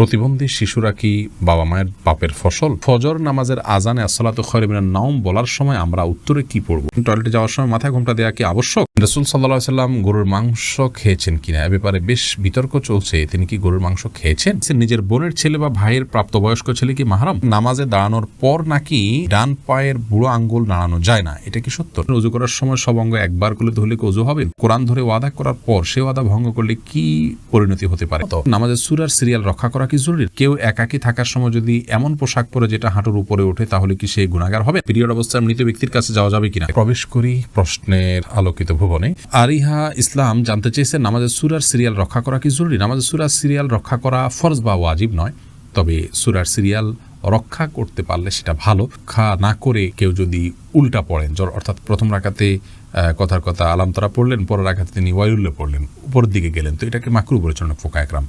প্রতিবন্ধী শিশুরা কি বাবা মায়ের পাপের ফসল? ফজর নামাজের আজানে আসসালাত খয়রিমিনার নাম বলার সময় আমরা উত্তরে কি পড়ব? টয়লেটে যাওয়ার সময় মাথায় ঘোমটা দেওয়া কি আবশ্যক? রসুল সাল্লাহ সাল্লাম গরুর মাংস খেয়েছেন কিনা? এ ব্যাপারে বেশ বিতর্ক চলছে। তিনি কি গরুর মাংস খেয়েছেন? নিজের বোনের ছেলে বা ভাইয়ের প্রাপ্তবয়স্ক ছেলে কি মাহারাম? নামাজে দাঁড়ানোর পর নাকি ডান পায়ের বুড়ো আঙ্গুল নাড়ানো যায় না? এটা কি সত্য? উজু করার সময় সব অঙ্গ একবার করলে ধরলে কি উজু হবে? কোরআন ধরে ওয়াদা করার পর সে ওয়াদা ভঙ্গ করলে কি পরিণতি হতে পারে? তো নামাজের সুরার সিরিয়াল রক্ষা করা কি জরুরি? কেউ একাকি থাকার সময় যদি এমন পোশাক পরে যেটা হাঁটুর উপরে ওঠে, তাহলে কি সে গুণাগার হবে? পিরিয়ড অবস্থায় মৃত ব্যক্তির কাছে যাওয়া যাবে কিনা? প্রবেশ করি প্রশ্নের আলোকিত ভুবনে। আরিহা ইসলাম জানতে চেয়েছে, নামাজের সুরার সিরিয়াল রক্ষা করা কি জরুরি? নামাজের সুরার সিরিয়াল রক্ষা করা ফরজ বা ওয়াজিব নয়। তবে সুরার সিরিয়াল রক্ষা করতে পারলে সেটা ভালো। খা না করে কেউ যদি উল্টা পড়েন, জর অর্থাৎ প্রথম রাখাতে কথার কথা আলামতরা পড়লেন, পরের রাখাতে তিনি ওয়াইউল্লে পড়লেন, উপরের দিকে গেলেন। তো এটাকে মাকরু বলেছেন ফোকা একরাম।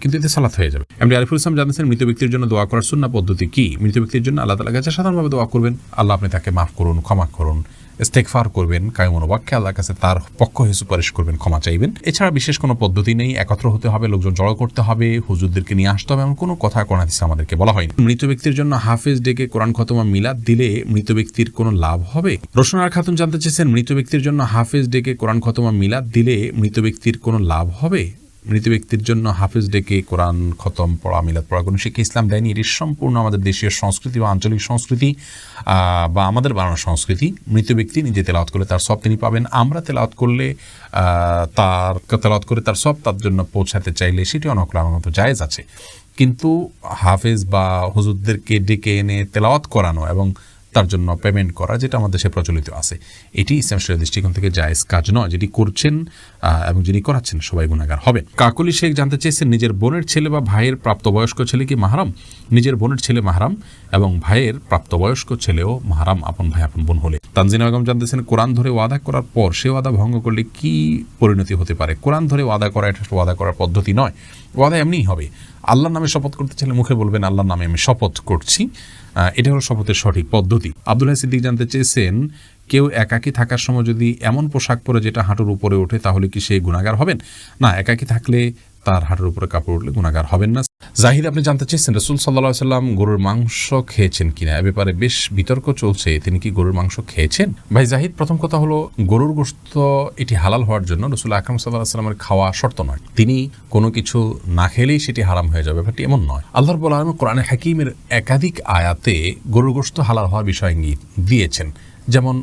কিন্তু এতে সালাত হয়ে যাবে। এমনি আরিফুল ইসলাম জানতেছেন মৃত ব্যক্তির জন্য দোয়া করার সুন্না পদ্ধতি কি? মৃত ব্যক্তির জন্য আল্লাহ তালা কাছে সাধারণভাবে দোয়া করবেন, আল্লাহ আপনি তাকে মাফ করুন, ক্ষমা করুন ইস্তেকফার করবেন, কায়মন বাক্যে আল্লাহর কাছে তার পক্ষ হয়ে সুপারিশ করবেন, ক্ষমা চাইবেন। এছাড়া বিশেষ কোনো পদ্ধতি নেই, একত্র হতে হবে, লোকজন জড়ো করতে হবে, হুজুরদেরকে নিয়ে আসতে হবে, এমন কোনো কথা কোরআন হাদিসে আমাদেরকে বলা হয়নি। মৃত ব্যক্তির জন্য হাফেজ ডেকে কোরআন খতমা মিলাদ দিলে মৃত ব্যক্তির কোনো লাভ হবে? রোশনার খাতুন জানতে চেয়েছেন, মৃত ব্যক্তির জন্য হাফেজ ডেকে কোরআন খতমা মিলাদ দিলে মৃত ব্যক্তির কোনো লাভ হবে? মৃত ব্যক্তির জন্য হাফিজ ডেকে কোরআন খতম পড়া, মিলাদ পড়া, কোনো শিক্ষা ইসলাম দেয়নি। এটি সম্পূর্ণ আমাদের দেশীয় সংস্কৃতি বা আঞ্চলিক সংস্কৃতি বা আমাদের বানানো সংস্কৃতি। মৃত ব্যক্তি নিজে তেলাওয়াত করলে তার সব তিনি পাবেন। আমরা তেলাওয়াত করলে তার, তেলাওয়াত করে তার সব তার জন্য পৌঁছাতে চাইলে সেটি অনকলানোর মতো জায়েজ আছে। কিন্তু হাফেজ বা হুজুরদেরকে ডেকে এনে তেলাওয়াত করানো এবং তার জন্য পেমেন্ট করা, যেটা আমাদের দেশে প্রচলিত আছে, এটি ইসলাম শরীয়ত দৃষ্টিকোণ থেকে জায়েজ কাজ নয়। যেটি করছেন এবং যিনি করাচ্ছেন সবাই গুণাগার হবেন কাকলি শেখ জানতে চেয়েছেন, নিজের বোনের ছেলে বা ভাইয়ের প্রাপ্তবয়স্ক ছেলে কি মাহারাম? নিজের বোনের ছেলে মাহারাম এবং ভাইয়ের প্রাপ্তবয়স্ক ছেলেও মাহারাম, আপন ভাই, আপন বোন হলে। তানজিনা বেগম জানতেছেন, কোরআন ধরে ওয়াদা করার পর সে ওয়াদা ভঙ্গ করলে কি পরিণতি হতে পারে? কোরআন ধরে ওয়াদা করা, এটা ওয়াদা করার পদ্ধতি নয়। ওয়াদা এমনিই হবে। আল্লাহর নামে শপথ করতে চাইলে মুখে বলবেন, আল্লাহর নামে আমি শপথ করছি। এটা হলো শপথের সঠিক পদ্ধতি। আব্দুল্লাহ সিদ্দিক জানতে চেয়েছেন কেউ একাকী থাকার সময় যদি এমন পোশাক পরে যেটা হাঁটুর উপরে ওঠে, তাহলে কি সে গুণাগার হবেন? না, একাকী থাকলে তার হাঁটুর উপরে কাপড় উঠলে গুণাগার হবেন না। জাহিদ, আপনি জানতে চেয়েছেন রসুল সাল্লাহ সাল্লাম গরুর মাংস খেয়েছেন কিনা? এ ব্যাপারে বেশ বিতর্ক চলছে। তিনি কি গরুর মাংস খেয়েছেন? ভাই জাহিদ, প্রথম কথা হলো গরুর গোস্ত এটি হালাল হওয়ার জন্য রসুল আকরম সাল্লাহ সাল্লামের খাওয়া শর্ত নয়। তিনি কোনো কিছু না খেলেই সেটি হারাম হয়ে যাবে। ব্যাপারটি এমন নয়। আল্লাহর বলা কোরআনে হাকিমের একাধিক আয়াতে গরুর গোস্ত হালাল হওয়ার বিষয় দিয়েছেন। যেমন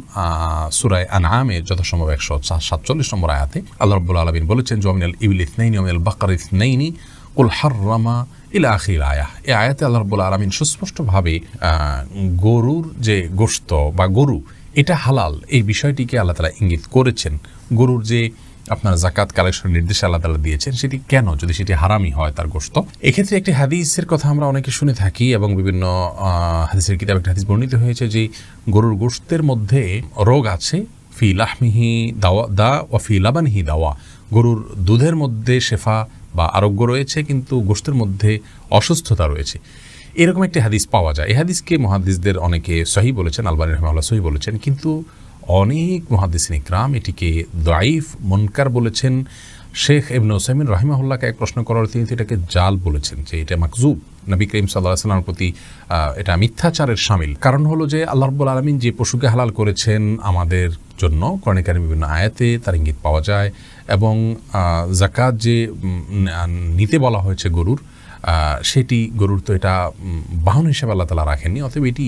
সুরায় আনআমের যথাসম্ভব একশো সাতচল্লিশ নম্বর আয়াতে আল্লাহ রব্বুল আলমিন বলেছেন জমিনাল ইবিল ইসনাইনি অমিনাল বাকার ইসনাইনি, কুল হাররামা ইলা আখির আয়া। এ আয়াতে আল্লাহ রব্বুল আলমিন সুস্পষ্টভাবে গরুর যে গোস্ত বা গরু, এটা হালাল। এই বিষয়টিকে আল্লাহ তালা ইঙ্গিত করেছেন। গরুর যে আপনার জাকাত কালেকশন নির্দেশ আল্লাহ তালা দিয়েছেন, সেটি কেন? যদি সেটি হারামি হয় তার গোস্ত এক্ষেত্রে একটি হাদিসের কথা আমরা অনেকে শুনে থাকি এবং বিভিন্ন হাদিসের কিতাব একটা হাদিস বর্ণিত হয়েছে যে গরুর গোস্তের মধ্যে রোগ আছে, ফি লাহমিহি দাওয়া, দা ও ফি লাবানহি দাওয়া। গরুর দুধের মধ্যে শেফা বা আরোগ্য রয়েছে, কিন্তু গোস্তের মধ্যে অসুস্থতা রয়েছে। এরকম একটি হাদিস পাওয়া যায়। এই হাদিসকে মহাদিসদের অনেকে সহি বলেছেন, আলবানী রহমাল্লাহ সহি বলেছেন, কিন্তু অনেক মহাদিসিন ইকরাম এটিকে দাইফ মনকার বলেছেন। শেখ ইবনে ওসাইমিন রাহিমাহুল্লাহকে এক প্রশ্ন করার তিনি এটাকে জাল বলেছেন যে এটা মাকজুব নবী করিম সাল্লাহ সাল্লামের প্রতি এটা মিথ্যাচারের সামিল। কারণ হলো যে আল্লাহ রব্বুল আলমিন যে পশুকে হালাল করেছেন আমাদের জন্য কর্ণিকারী বিভিন্ন আয়াতে তার ইঙ্গিত পাওয়া যায় এবং জাকাত যে নিতে বলা হয়েছে গরুর সেটি গরুর তো এটা বাহন হিসেবে আল্লাহ তালা রাখেননি, অতএব এটি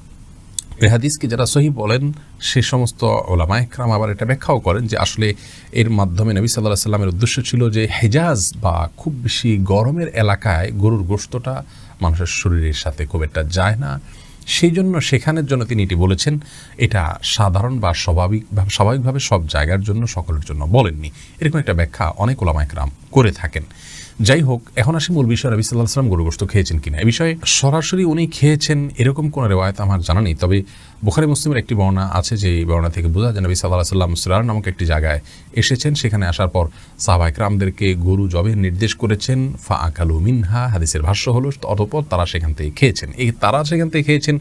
হাদিসকে যারা সহি বলেন, সে সমস্ত ওলামা একরাম আবার এটা ব্যাখ্যাও করেন যে আসলে এর মাধ্যমে নবী সাল্লাহ সাল্লামের উদ্দেশ্য ছিল যে হেজাজ বা খুব বেশি গরমের এলাকায় গরুর গোস্তটা মানুষের শরীরের সাথে খুব একটা যায় না। সেই জন্য সেখানের জন্য তিনি এটি বলেছেন, এটা সাধারণ বা স্বাভাবিক স্বাভাবিকভাবে সব জায়গার জন্য, সকলের জন্য বলেননি। এরকম একটা ব্যাখ্যা অনেক ওলামা একরাম করে থাকেন। যাই হোক এখন আসি মূল বিষয়। রবি সাল্লাহ সাল্লাম গরু গোস্ত খেয়েছেন কিনা? এ বিষয়ে সরাসরি উনি খেয়েছেন এরকম কোনো রেওয়ায়ত আমার জানা নেই। তবে বুখারি মুসলিমের একটি বর্ণনা আছে যে এই বর্ণনা থেকে বোঝা যায়, নবী সাল্লাহ সাল্লাম সুরার নামক একটি জায়গায় এসেছেন। সেখানে আসার পর সাহাবাইক রামদেরকে গরু জবের নির্দেশ করেছেন ফা আকালু মিনহা, হাদিসের ভাষ্য হলো, অতঃপর তারা সেখান থেকে খেয়েছেন। এই তারা সেখান থেকে খেয়েছেন,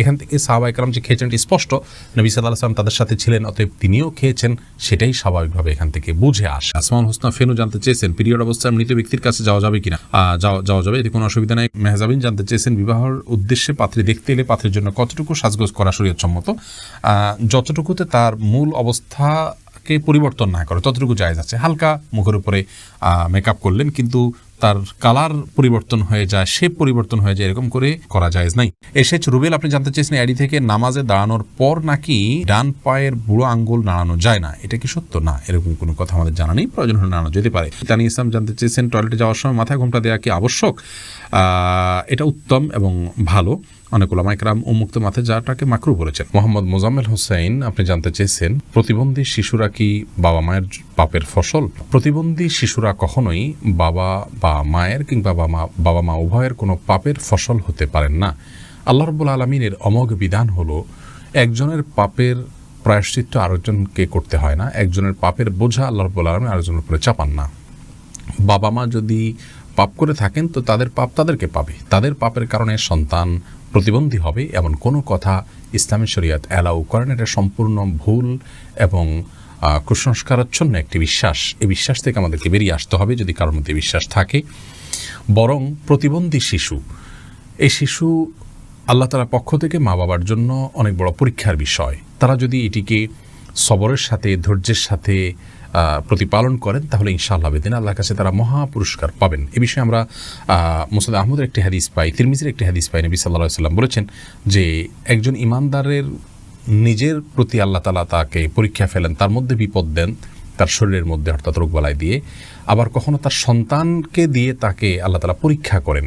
এখান থেকে সাহাবাইক রাম যে খেয়েছেন এটি স্পষ্ট, নবী সাল্লাহ সাল্লাম তাদের সাথে ছিলেন, অতএব তিনিও খেয়েছেন, সেটাই স্বাভাবিকভাবে এখান থেকে বুঝে আসে। আসমান হোসনা ফেনু জানতে চেয়েছেন, পিরিয়ড অবস্থায় মৃত ব্যক্তির কাছে যাওয়া যাবে কিনা? যাওয়া যাওয়া যাবে, এতে কোনো অসুবিধা নেই। মেহজাবিন জানতে চেয়েছেন, বিবাহর উদ্দেশ্যে পাত্রী দেখতে এলে পাত্রের জন্য কতটুকু সাজগোজ করা শরীয়তসম্মত যতটুকুতে তার মূল অবস্থাকে পরিবর্তন না করে, ততটুকু জায়জ আছে। হালকা মুখের উপরে মেকআপ করলেন, কিন্তু তার কালার পরিবর্তন হয়ে যায় শেপ পরিবর্তন হয়ে যায়, এরকম করে করা জায়েজ নাই। এসেছ রুবেল, আপনি জানতে চেয়েছেন অ্যাডি থেকে নামাজে দাঁড়ানোর পর নাকি ডান পায়ের বুড়ো আঙ্গুল নাড়ানো যায় না? এটা কি সত্য? না, এরকম কোনো কথা আমাদের জানা নেই, প্রয়োজন হলে নাড়ানো যেতে পারে। তানি ইসলাম, জানতে চেয়েছেন টয়লেটে যাওয়ার সময় মাথায় ঘোমটা দেওয়া কি আবশ্যক? এটা উত্তম এবং ভালো। অনেক ওলামাইকরাম উন্মুক্ত মাথায় যাটাকে মাকরু বলেছেন। মোহাম্মদ মোজাম্মেল হোসেন আপনি জানতে চেয়েছেন, প্রতিবন্ধী শিশুরা কি বাবা মায়ের পাপের ফসল? প্রতিবন্ধী শিশুরা কখনোই বাবা বা মায়ের কিংবা বাবা বাবা মা উভয়ের কোনো পাপের ফসল হতে পারেন না। আল্লাহ রব্বুল আলমিনের অমোঘ বিধান হলো, একজনের পাপের প্রায়শ্চিত্ত আরেকজনকে করতে হয় না, একজনের পাপের বোঝা আল্লাহ রব্বুল আলমী আরেকজনের উপরে চাপান না। বাবা মা যদি পাপ করে থাকেন, তো তাদের পাপ তাদেরকে পাবে। তাদের পাপের কারণে সন্তান প্রতিবন্ধী হবে এমন কোনো কথা ইসলামী শরিয়ত অ্যালাউ করেন এটা সম্পূর্ণ ভুল এবং কুসংস্কারাচ্ছন্ন একটি বিশ্বাস। এই বিশ্বাস থেকে আমাদেরকে বেরিয়ে আসতে হবে যদি কারোর মধ্যে বিশ্বাস থাকে। বরং প্রতিবন্ধী শিশু, এই শিশু আল্লাহ তালার পক্ষ থেকে মা বাবার জন্য অনেক বড় পরীক্ষার বিষয়। তারা যদি এটিকে সবরের সাথে, ধৈর্যের সাথে প্রতিপালন করেন, তাহলে ইনশাআল্লাহ বেদিন আল্লাহর কাছে তারা মহা পুরস্কার পাবেন। এ বিষয়ে আমরা মুসাদ আহমদের একটি হাদিস পাই, তিরমিজির একটি হাদিস পাই, নবী সাল্লাহ সাল্লাম বলেছেন যে, একজন ইমানদারের নিজের প্রতি আল্লাহ তালা তাকে পরীক্ষা ফেলেন, তার মধ্যে বিপদ দেন, তার শরীরের মধ্যে অর্থাৎ রোগবালাই দিয়ে, আবার কখনো তার সন্তানকে দিয়ে তাকে আল্লাহ তালা পরীক্ষা করেন।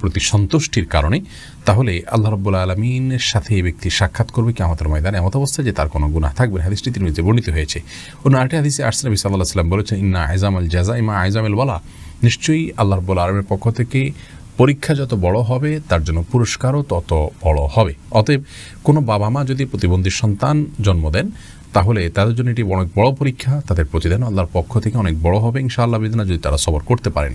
প্রতি সন্তুষ্টির কারণে তাহলে আল্লাহ রব্বুল আলমিনের সাথে এই ব্যক্তি সাক্ষাৎ করবে কি আমাদের ময়দানে। এমত অবস্থায় যে তার কোনো গুণা থাকবে। হাদিসটি তিনি বর্ণিত হয়েছে। অন্য আরেকটি হাদিসে আর্সেন নবী সাল্লাহ সাল্লাম বলেছেন, ইন্না আইজাম আল জাজা ইমা আইজাম আল বলা নিশ্চয়ই আল্লাহ রব্বুল আলমের পক্ষ থেকে পরীক্ষা যত বড় হবে, তার জন্য পুরস্কারও তত বড় হবে। অতএব কোনো বাবা মা যদি প্রতিবন্ধী সন্তান জন্ম দেন, তাহলে তাদের জন্য এটি অনেক বড় পরীক্ষা। তাদের প্রতিদান আল্লাহর পক্ষ থেকে অনেক বড় হবে ইনশাআল্লাহ বিদিনা যদি তারা সবর করতে পারেন।